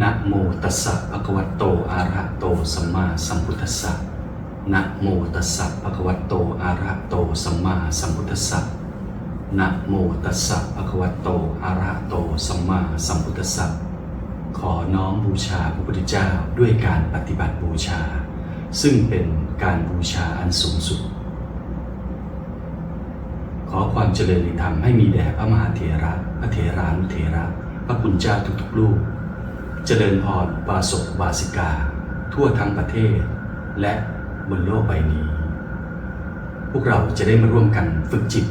นะโมตัสสะภะคะวะโตอะระหะโตสัมมาสัมพุทธัสสะนะโมตัสสะภะคะวะโตอะระหะโตสัมมาสัมพุทธัสสะนะโมตัสสะภะคะวะโตอะระหะโตสัมมาสัมพุทธัสสะขอน้อมบูชาพระพุทธเจ้าด้วยการปฏิบัติบูชา ซึ่งเป็นการบูชาอันสูงสุด ขอความเจริญในธรรมให้มีแด่พระมหาเถระ พระเถรานุเถระ พระคุณเจ้าทุกๆรูป เจริญพรบาศกบาสิกา ทั่วทั้งประเทศ และบนโลกใบนี้ พวกเราจะได้มาร่วมกันฝึกจิต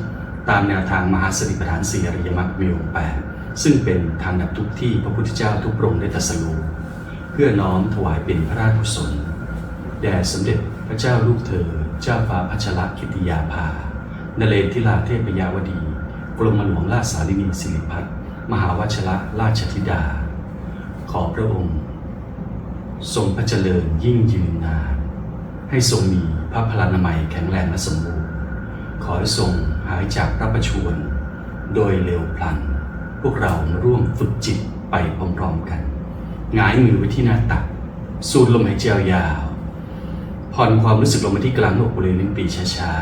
ตามแนวทางมหาสติปัฏฐานสี่อริยมรรคมีองค์แปดซึ่งเป็นทางดับทุกข์ที่พระพุทธเจ้าทุกพระองค์ได้ตรัสรู้เพื่อน้อมถวายเป็นพระราชกุศลแด่สมเด็จพระเจ้าลูกเธอ เจ้าฟ้าพัชรกิติยาภานเรศทิลาเทพยาวดี กรมหลวงราชสารินีสิริพัฒน์มหาวชระราชธิดา ขอพระองค์ ทรงพระเจริญยิ่งยืนนาน ให้ทรงมีพระพลานามัยแข็งแรงและสมบูรณ์ ขอให้ทรงหายจากพระประชวรโดยเร็วพลัน พวกเราร่วมฝึกจิตไปพร้อมๆกันหงายมือไว้ที่หน้าตัก สูดลมหายใจยาวผ่อนความรู้สึกลงมาที่กลางอกบริเวณลิ้นปีช้า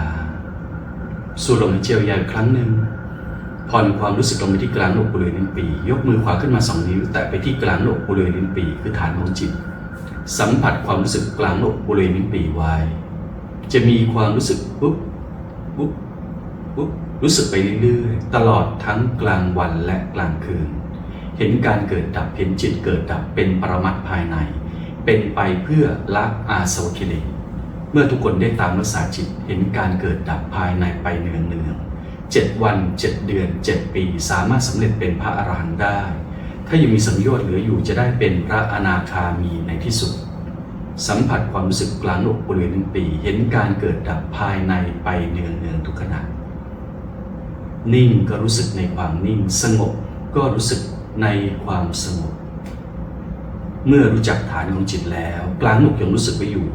ๆ สูดลมหายใจยาวครั้งหนึ่ง ผ่อนความรู้สึกลงไปที่กลางหน้าอกบริเวณลิ้นปี ยกมือขวาขึ้นมาสองนิ้ว แตะไปที่กลางหน้าอกบริเวณลิ้นปี คือฐานของจิต สัมผัสความรู้สึกกลางหน้าอกบริเวณลิ้นปีไว้ จะมีความรู้สึกปุ๊บปุ๊บปุ๊บรู้สึกไปเรื่อยๆ ตลอดทั้งกลางวันและกลางคืน เห็นการเกิดดับเห็นจิตเกิดดับเป็นปรมัตภายใน เป็นไปเพื่อละอาสวะกิเลสเมื่อทุกคนได้ตามรักษาจิตเห็นการเกิดดับภายในไปเนืองเนืองๆ เจ็ดวันเจ็ดเดือนเจ็ดปี สามารถสำเร็จเป็นพระอรหันต์ได้ ถ้ายังมีสังโยชน์เหลืออยู่จะได้เป็นพระอนาคามีในที่สุด สัมผัสความรู้สึกกลางอกบริเวณลิ้นปีเห็นการเกิดดับภายในไปเนืองเนืองๆทุกขณะนิ่งก็รู้สึกในความนิ่งสงบก็รู้สึกในความสงบ เมื่อรู้จักฐานของจิตแล้ว กลางอกยังรู้สึกไว้อยู่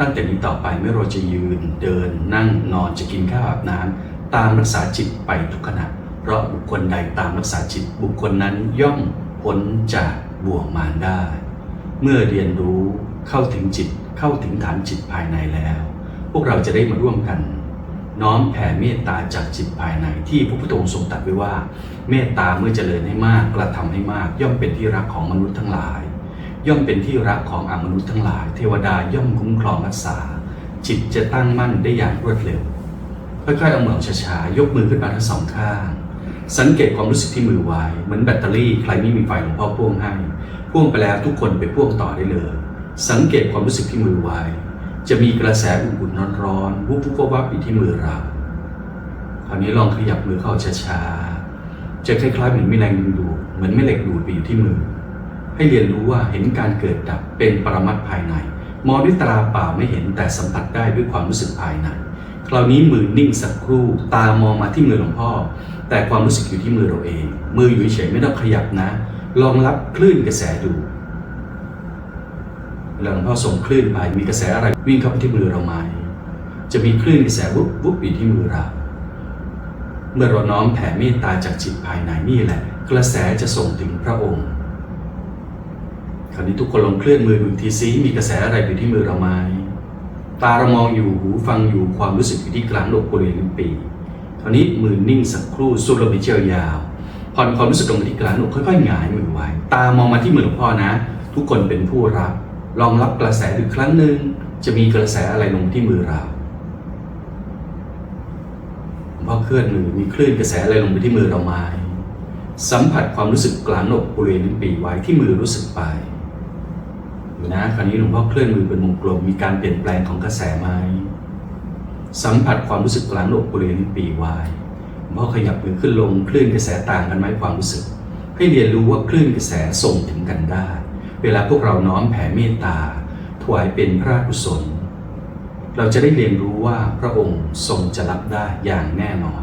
ตั้งแต่นี้ต่อไปไม่ว่าเราจะยืน เดิน นั่งนอนจะกินข้าวอาบน้ำ ตามรักษาจิตไปทุกขณะ เพราะบุคคลใดตามรักษาจิต บุคคลนั้นย่อมพ้นจากบ่วงมารได้ เมื่อเรียนรู้เข้าถึงจิตเข้าถึงฐานจิตภายในแล้ว พวกเราจะได้มาร่วมกัน น้อมแผ่เมตตาจากจิตภายในที่พระพุทธองค์ทรงตรัสไว้ว่า เมตตาเมื่อเจริญให้มากกระทำให้มาก ย่อมเป็นที่รักของมนุษย์ทั้งหลาย ย่อมเป็นที่รักของอมนุษย์ทั้งหลาย เทวดาย่อมคุ้มครองรักษา จิตจะตั้งมั่นได้อย่างรวดเร็ว ค่อยๆ เอามือช้าๆ ยกมือขึ้นมาทั้งสองข้าง สังเกตความรู้สึกที่มือไว้ เหมือนแบตเตอรี่ใครไม่มีไฟหลวงพ่อพ่วงให้ พ่วงไปแล้วทุกคนไปพ่วงต่อได้เลย สังเกตความรู้สึกที่มือไว้ จะมีกระแสอุ่นๆร้อนๆวุบวุบวับๆอยู่ที่มือเรา คราวนี้ลองขยับมือเข้าช้าๆ จะคล้ายๆเหมือนมีแรงดึงดูด เหมือนแม่เหล็กดูดไปอยู่ที่มือ ให้เรียนรู้ว่าเห็นการเกิดดับเป็นปรมัตภายใน มองด้วยตาเปล่าไม่เห็นแต่สัมผัสได้ด้วยความรู้สึกภายใน คราวนี้มือนิ่งสักครู่ ตามองมาที่มือหลวงพ่อ แต่ความรู้สึกอยู่ที่มือเราเอง มืออยู่เฉยไม่ต้องขยับนะ ลองรับคลื่นกระแสดูหลวงพ่อส่งคลื่นไปมีกระแสอะไรวิ่งเข้าไปที่มือเราไหมจะมีคลื่นกระแสวุบวุบอยู่ที่มือเรา เมื่อเราน้อมแผ่เมตตาจากจิตภายในนี่แหละ กระแสจะส่งถึงพระองค์ คราวนี้ทุกคนลองเคลื่อนมือดูทีซิมีกระแสอะไรอยู่ที่มือเราไหม ตาเรามองอยู่หูฟังอยู่ความรู้สึกอยู่ที่กลางอกบริเวณลิ้นปีคราวนี้มือนิ่งสักครู่สูดลมหายใจยาวผ่อนความรู้สึกลงมาที่กลางอกค่อยๆหงายมือไว้ ตามองมาที่มือหลวงพ่อนะ ทุกคนเป็นผู้รับ ลองรับกระแสดูอีกครั้งหนึ่งจะมีกระแสอะไรลงที่มือเราพอเคลื่อนมือมีคลื่นกระแสอะไรลงไปที่มือเราไหมสัมผัสความรู้สึกกลางอกบริเวณลิ้นปีไว้ที่มือรู้สึกไป นะคราวนี้หลวงพ่อเคลื่อนมือเป็นวงกลมมีการเปลี่ยนแปลงของกระแสไหมสัมผัสความรู้สึกกลางอกบริเวณปีไว้หลวงพ่อขยับมือขึ้นลงคลื่นกระแสต่างกันไหมความรู้สึก ให้เรียนรู้ว่าคลื่นกระแสส่งถึงกันได้ เวลาพวกเราน้อมแผ่เมตตาถวายเป็นพระกุศล เราจะได้เรียนรู้ว่าพระองค์ทรงจะรับได้อย่างแน่นอน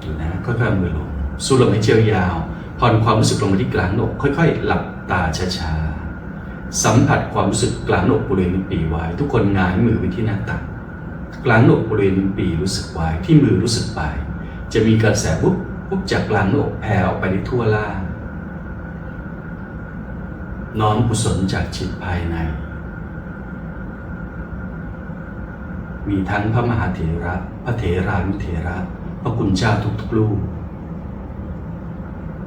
อยู่นะค่อยๆมือลงสูดลมหายใจยาวผ่อนความรู้สึกลงมาที่กลางอกค่อย ๆ หลับตาช้าๆ สัมผัสความรู้สึกกลางอกบริเวณลิ้นปีไว้ ทุกคนงายมือไปที่หน้าตักกลางอกบริเวณลิ้นปีรู้สึกไว้ที่มือรู้สึกไป จะมีกระแสปุ๊บปุ๊บจากกลางอกแผ่ออกไปในทั่วล่าง น้อมกุศลจากจิตภายใน มีทั้งพระมหาเถระพระเถรานุเถระ พระคุณเจ้าทุกๆรูป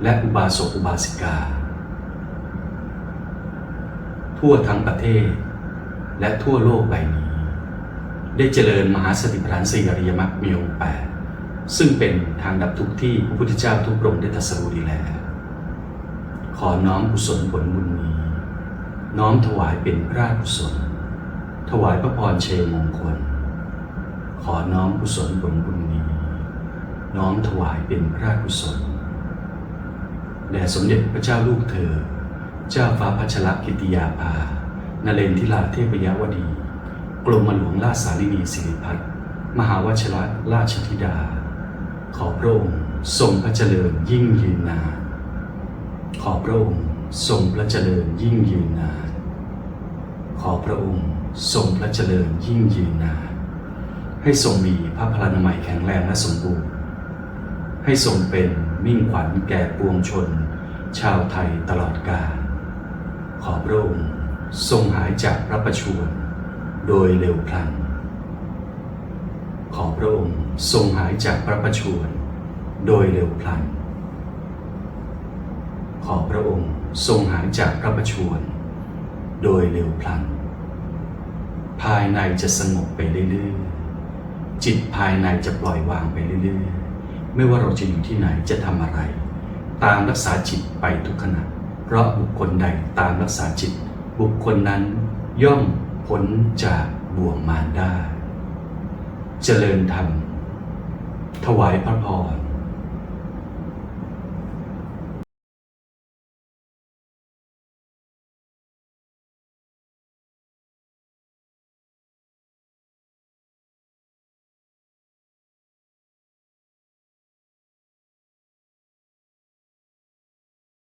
และอุบาสกอุบาสิกา ทั่วทั้งประเทศ และทั่วโลกใบนี้ ได้เจริญมหาสติปัฏฐานสี่อริยมรรคมีองค์แปดซึ่งเป็นทางดับทุกข์ที่พระพุทธเจ้าทุกพระองค์ได้ตรัสรู้ดีแล้ว ขอน้อมกุศลผลบุญนี้ น้อมถวายเป็นพระราชกุศล ถวายพระพรเชยมงคล ขอน้อมกุศลผลบุญนี้ น้อมถวายเป็นพระราชกุศลแด่สมเด็จพระเจ้าลูกเธอ เจ้าฟ้าพัชรกิติยาภานเรนทิลาเทพยวดี กรมหลวงราชสารินีสิริพัฒน์มหาวชรราชธิดา ขอพระองค์ทรงพระเจริญยิ่งยืนนานขอพระองค์ทรงพระเจริญยิ่งยืนนานขอพระองค์ทรงพระเจริญยิ่งยืนนานให้ทรงมีพระพลานามัยแข็งแรงและสมบูรณ์ ให้ทรงเป็นมิ่งขวัญแก่ปวงชน ชาวไทยตลอดกาล ขอพระองค์ทรงหายจากพระประชวรโดยเร็วพลัน ขอพระองค์ทรงหายจากพระประชวรโดยเร็วพลัน ขอพระองค์ทรงหายจากพระประชวรโดยเร็วพลัน ภายในจะสงบไปเรื่อยๆ จิตภายในจะปล่อยวางไปเรื่อยๆ ไม่ว่าเราจะอยู่ที่ไหนจะทำอะไร ตามรักษาจิตไปทุกขณะ เพราะบุคคลใดตามรักษาจิต บุคคลนั้นย่อมพ้นจากบ่วงมารได้ เจริญธรรม ถวายพระพร